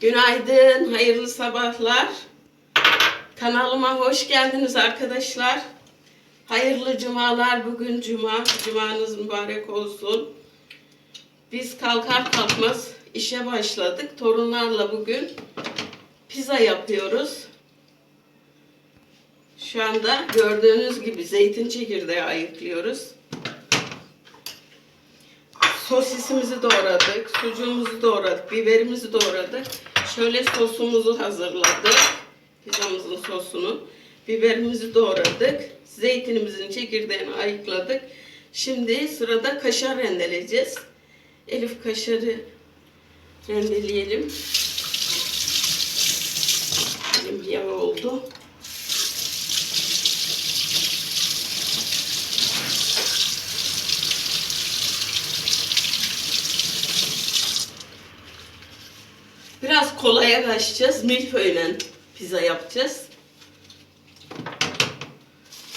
Günaydın, hayırlı sabahlar. Kanalıma hoş geldiniz arkadaşlar. Hayırlı cumalar. Bugün cuma. Cumanız mübarek olsun. Biz kalkar kalkmaz işe başladık. Torunlarla bugün pizza yapıyoruz. Şu anda gördüğünüz gibi zeytin çekirdeği ayıklıyoruz. Sosisimizi doğradık, sucuğumuzu doğradık, biberimizi doğradık. Şöyle sosumuzu hazırladık. Pizzamızın sosunu. Biberimizi doğradık. Zeytinimizin çekirdeğini ayıkladık. Şimdi sırada kaşar rendeleyeceğiz. Elif kaşarı rendeleyelim. Elim yağ oldu. Kolaya kaçacağız. Milföyle pizza yapacağız.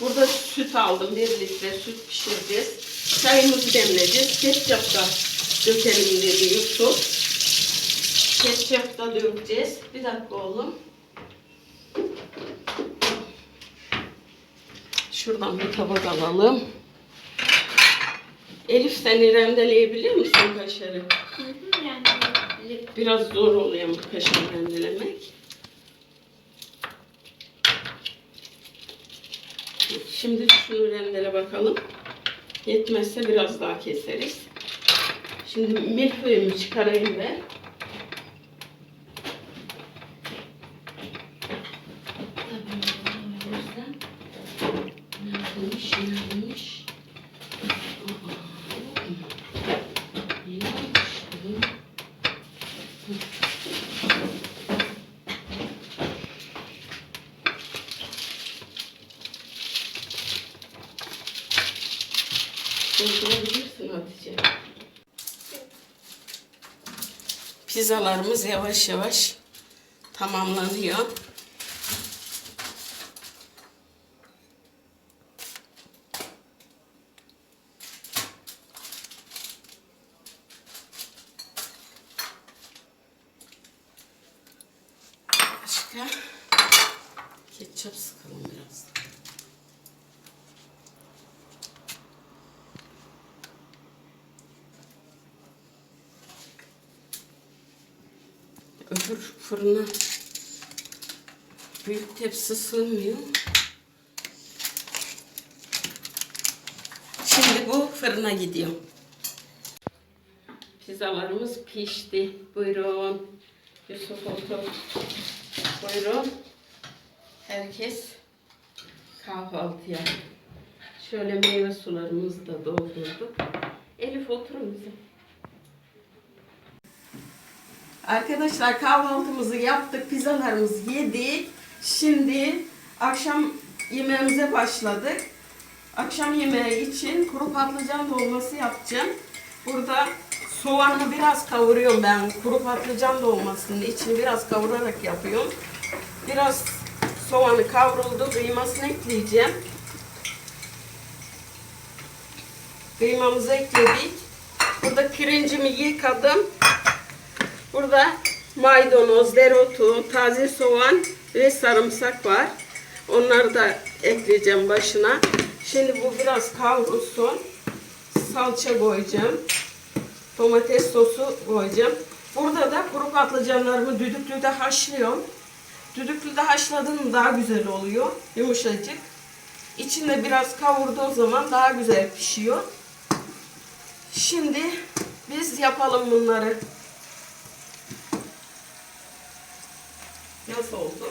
Burada süt aldım. Bir litre süt pişireceğiz. Çayımızı demleyeceğiz. Ketçap da dökelim dedi Yusuf. Ketçap da dökeceğiz. Bir dakika oğlum. Şuradan bir tabak alalım. Elif sen rendeleyebilir misin kaşarı? Yani Biraz zor oluyor kaşar rendelemek. Şimdi şunu rendele bakalım. Yetmezse biraz daha keseriz. Şimdi milföyümü çıkarayım ben. Pizzalarımız yavaş yavaş tamamlanıyor. Başka ketçap sıkalım biraz. Öbür fırına büyük tepsi sığmıyor. Şimdi bu fırına gidiyor. Pizzalarımız pişti. Buyurun. Yusuf otur. Buyurun. Herkes kahvaltıya. Şöyle meyve sularımızı da doldurduk. Elif oturun bize. Arkadaşlar kahvaltımızı yaptık, pizzalarımızı yedik. Şimdi akşam yemeğimize başladık. Akşam yemeği için kuru patlıcan dolması yapacağım. Burada soğanı biraz kavuruyorum ben. Kuru patlıcan dolmasının içini biraz kavurarak yapıyorum. Biraz soğanı kavruldu, kıymasını ekleyeceğim. Kıymamızı ekledik. Burada pirincimi yıkadım. Burada maydanoz, dereotu, taze soğan ve sarımsak var. Onları da ekleyeceğim başına. Şimdi bu biraz kavrulsun. Salça koyacağım. Domates sosu koyacağım. Burada da kuru patlıcanlarımı düdüklüde haşlıyorum. Düdüklüde haşladım daha güzel oluyor. Yumuşacık. İçinde biraz kavurduğu zaman daha güzel pişiyor. Şimdi biz yapalım bunları. Nasıl oldu?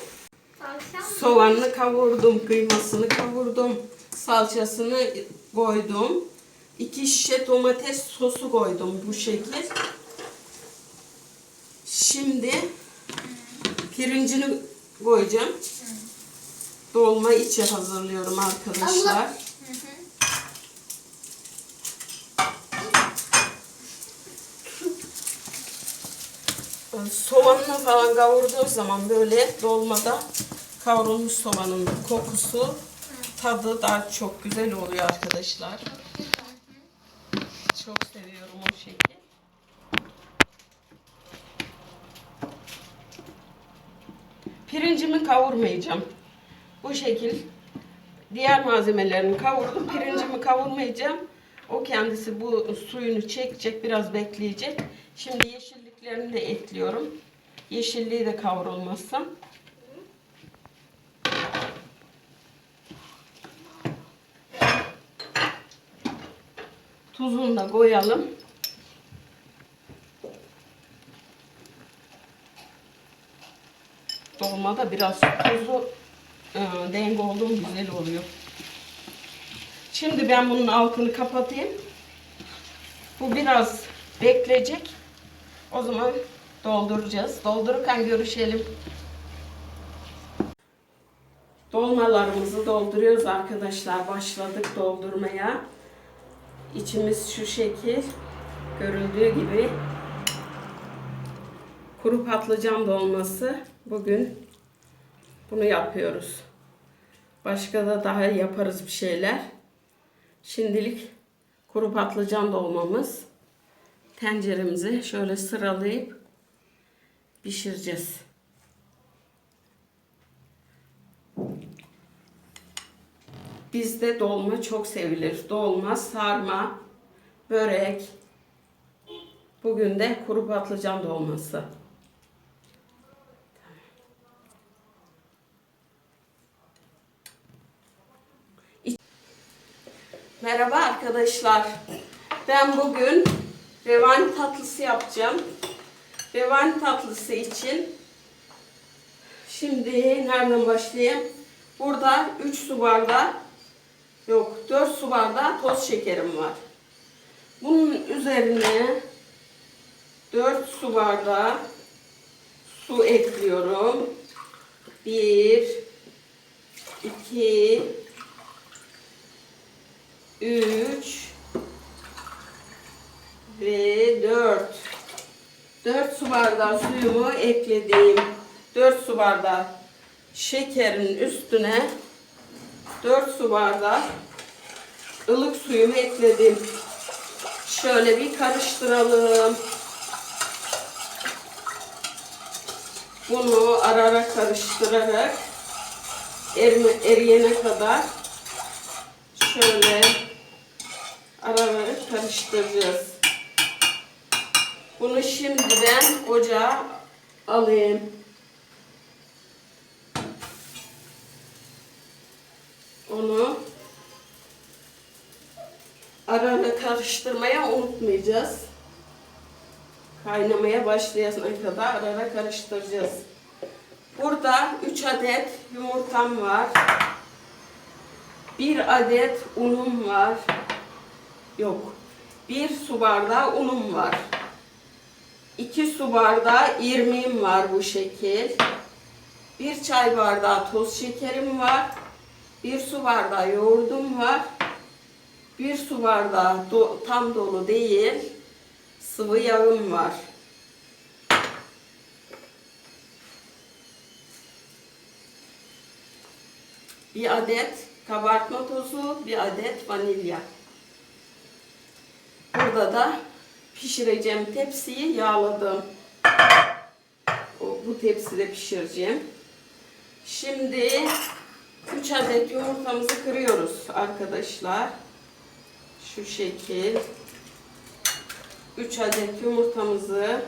Soğanını kavurdum, kıymasını kavurdum, salçasını koydum. İki şişe domates sosu koydum bu şekil. Şimdi pirincini koyacağım. Dolma içi hazırlıyorum arkadaşlar. Allah. Soğanını falan kavurduğu zaman böyle dolmada kavrulmuş soğanın kokusu tadı daha çok güzel oluyor arkadaşlar. Çok seviyorum o şekil. Pirincimi kavurmayacağım. Bu şekil diğer malzemelerini kavurdum. Pirincimi kavurmayacağım. O kendisi bu suyunu çekecek, biraz bekleyecek. Şimdi yeşilliklerini de ekliyorum. Yeşilliği de kavrulmasın. Tuzunu da koyalım. Dolmada biraz tuzu e, denge oldu mu güzel oluyor. Şimdi ben bunun altını kapatayım. Bu biraz bekleyecek. O zaman dolduracağız. Doldururken görüşelim. Dolmalarımızı dolduruyoruz arkadaşlar. Başladık doldurmaya. İçimiz şu şekil. Görüldüğü gibi. Kuru patlıcan dolması. Bugün bunu yapıyoruz. Başka da daha yaparız bir şeyler. Şimdilik kuru patlıcan dolmamız. Tenceremizi şöyle sıralayıp pişireceğiz. Bizde dolma çok sevilir. Dolma, sarma, börek. Bugün de kuru patlıcan dolması. Merhaba arkadaşlar. Ben bugün revani tatlısı yapacağım. Revani tatlısı için şimdi nereden başlayayım? Burada 3 su bardağı yok 4 su bardağı toz şekerim var. Bunun üzerine 4 su bardağı su ekliyorum. 1 2 3 ve 4 4 su bardağı suyumu ekledim. 4 su bardağı şekerin üstüne 4 su bardağı ılık suyumu ekledim. Şöyle bir karıştıralım. Bunu ara ara karıştırarak erime, eriyene kadar şöyle araları karıştıracağız. Bunu şimdiden ocağa alayım. Onu ara ara karıştırmaya unutmayacağız. Kaynamaya başlayana kadar ara ara karıştıracağız. Burada 3 adet yumurtam var. Bir adet unum var. Yok. Bir su bardağı unum var. İki su bardağı irmiğim var bu şekil. Bir çay bardağı toz şekerim var. Bir su bardağı yoğurdum var. Bir su bardağı do- tam dolu değil sıvı yağım var. Bir adet kabartma tozu, bir adet vanilya. Burada da pişireceğim tepsiyi yağladım. O, bu tepside pişireceğim. Şimdi 3 adet yumurtamızı kırıyoruz arkadaşlar. Şu şekil. 3 adet yumurtamızı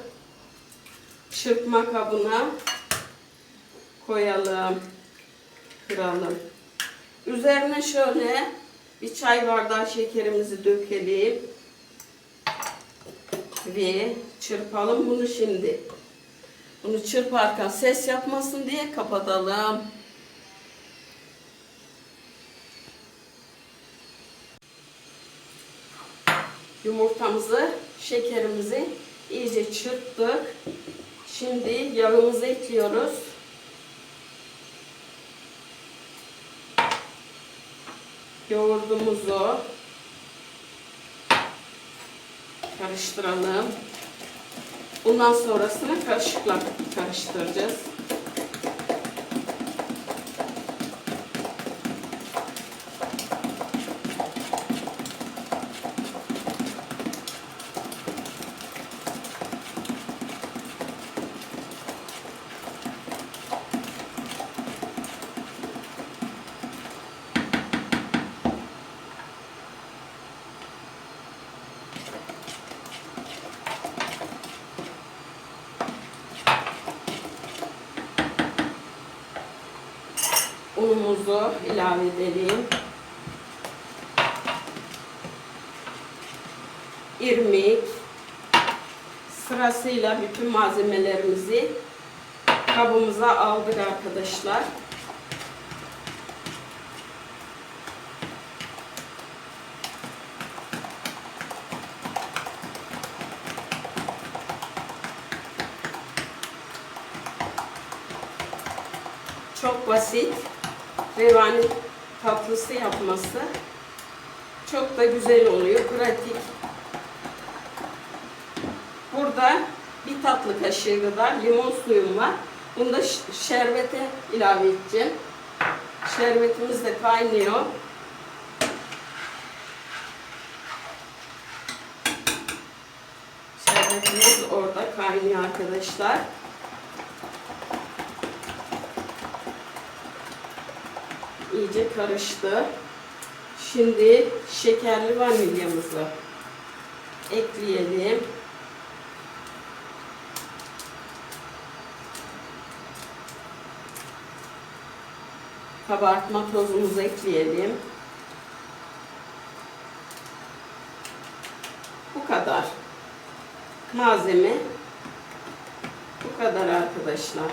çırpma kabına koyalım. Kıralım. Üzerine şöyle bir çay bardağı şekerimizi dökelim. Ve çırpalım bunu şimdi. Bunu çırparken ses yapmasın diye kapatalım. Yumurtamızı, şekerimizi iyice çırptık. Şimdi yağımızı ekliyoruz. yoğurdumuzu karıştıralım. Bundan sonrasını kaşıkla karıştıracağız. İlave edelim. irmik, sırasıyla bütün malzemelerimizi kabımıza aldık arkadaşlar. Çok basit. Revani tatlısı yapması. Çok da güzel oluyor. Pratik. Burada bir tatlı kaşığı kadar limon suyum var. Bunu da şerbete ilave edeceğim. Şerbetimiz de kaynıyor. Şerbetimiz orada kaynıyor arkadaşlar. İyice karıştı. Şimdi şekerli vanilyamızı ekleyelim. Kabartma tozumuzu ekleyelim. Bu kadar. Malzeme bu kadar arkadaşlar.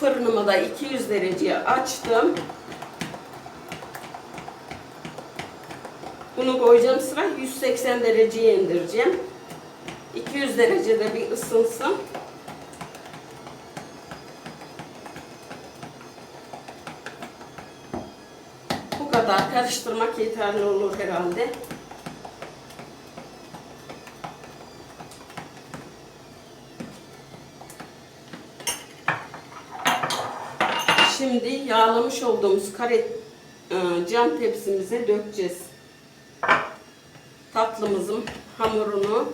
Fırınımı da 200 dereceye açtım. Bunu koyacağım sıra 180 dereceye indireceğim. 200 derecede bir ısınsın. Bu kadar karıştırmak yeterli olur herhalde. Şimdi yağlamış olduğumuz kare e, cam tepsimize dökeceğiz. Tatlımızın hamurunu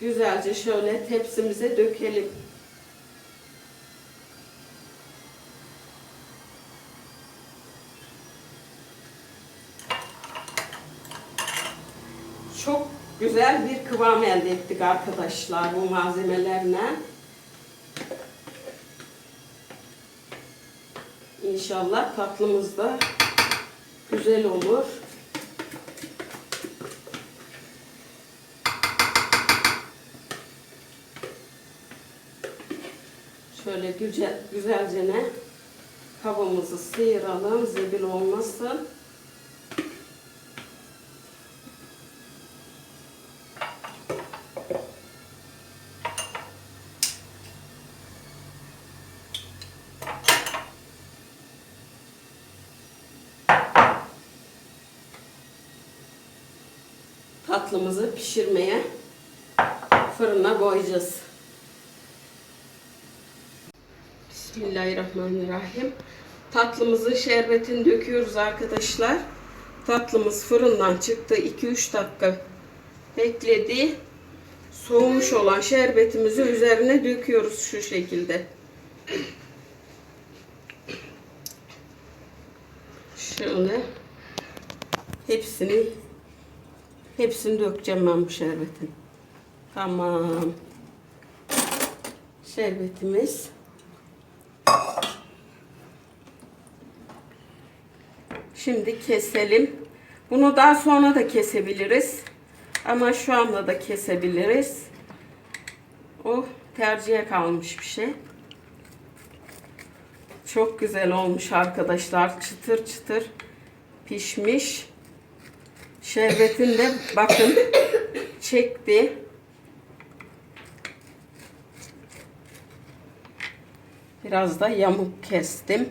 güzelce şöyle tepsimize dökelim. Çok güzel bir kıvam elde ettik arkadaşlar bu malzemelerle. İnşallah tatlımız da güzel olur. Şöyle güzel, güzelce ne kabımızı sıyıralım zebil olmasın. Tatlımızı pişirmeye fırına koyacağız. Bismillahirrahmanirrahim. Tatlımızı şerbetini döküyoruz arkadaşlar. Tatlımız fırından çıktı. 2-3 dakika bekledi. Soğumuş olan şerbetimizi üzerine döküyoruz şu şekilde. Şöyle hepsini Hepsini dökeceğim ben bu şerbetin. Tamam. Şerbetimiz. Şimdi keselim. Bunu daha sonra da kesebiliriz. Ama şu anda da kesebiliriz. O tercihe kalmış bir şey. Çok güzel olmuş arkadaşlar. Çıtır çıtır pişmiş. Şerbetinde bakın çekti. Biraz da yamuk kestim.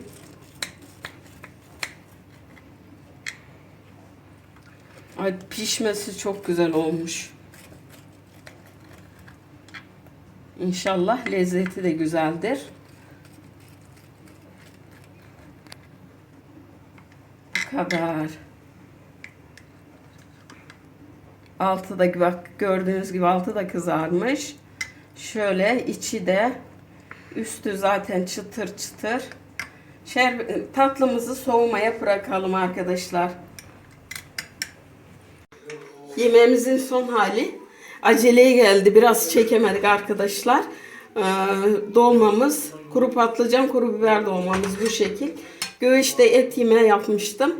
Ay pişmesi çok güzel olmuş. İnşallah lezzeti de güzeldir. Bu kadar. Altı da bak gördüğünüz gibi altı da kızarmış. Şöyle içi de üstü zaten çıtır çıtır. Şer, tatlımızı soğumaya bırakalım arkadaşlar. Yemeğimizin son hali. Aceleye geldi. Biraz çekemedik arkadaşlar. Ee, dolmamız, kuru patlıcan, kuru biber dolmamız bu şekil. Göğüşte et yemeği yapmıştım.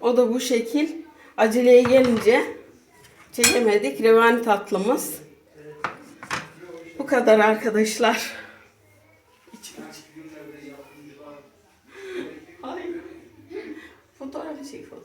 O da bu şekil. Aceleye gelince çekemedik. Revani tatlımız. Bu kadar arkadaşlar. Ay. Fotoğrafı çek fotoğraf.